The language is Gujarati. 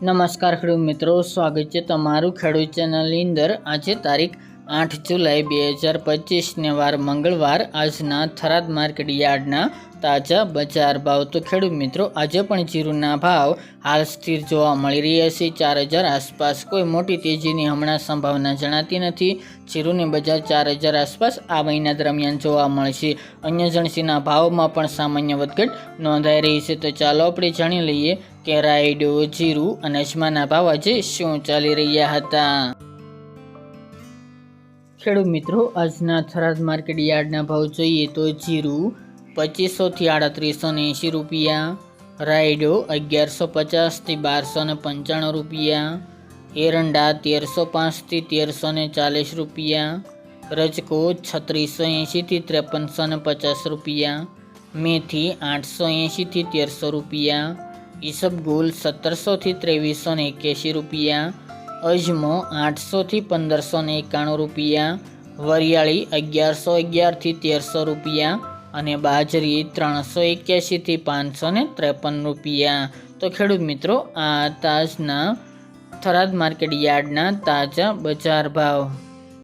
નમસ્કાર ખેડૂત મિત્રો, સ્વાગત છે તમારું ખેડૂત ચેનલની અંદર. આજે તારીખ આઠ જુલાઈ બે હજાર પચીસને વાર મંગળવાર. આજના થરાદ માર્કેટ યાર્ડના તાજા બજાર ભાવ. તો ખેડૂત મિત્રો, આજે પણ જીરુના ભાવ હાલ સ્થિર જોવા મળી રહ્યા છે. ચાર હજાર આસપાસ કોઈ મોટી તેજીની હમણાં સંભાવના જણાતી નથી. જીરુની બજાર ચાર હજાર આસપાસ આ મહિના દરમિયાન જોવા મળશે અન્ય જણસીના ભાવમાં પણ સામાન્ય વધઘટ નોંધાઈ રહી છે. તો ચાલો આપણે જાણી લઈએ કે રાયડો જીરું અને અજમાના ભાવ આજે શું ચાલી રહ્યા હતા? ખેડૂત મિત્રો, આજના થરાદ માર્કેટ યાર્ડના ભાવ જોઈએ તો જીરું પચીસોથી આડત્રીસો ને એંશી રૂપિયા, રાયડો અગિયારસો પચાસથી બારસો ને પંચાણું રૂપિયા, એરંડા તેરસો પાંચથી તેરસો ને ચાલીસ રૂપિયા, રજકો છત્રીસો એંશીથી ત્રેપનસો ને પચાસ રૂપિયા, મેથી આઠસો એંશીથી તેરસો રૂપિયા ઈસબગુલ સત્તરસોથી ત્રેવીસો ને એક્યાસી રૂપિયા, અજમો આઠસોથી પંદરસો ને એકાણું રૂપિયા, વરિયાળી અગિયારસો અગિયારથી તેરસો રૂપિયા અને બાજરી ત્રણસો એક્યાસીથી પાંચસો ને ત્રેપન રૂપિયા. તો ખેડૂત મિત્રો, આ તાજના થરાદ માર્કેટ યાર્ડના તાજા બજાર ભાવ.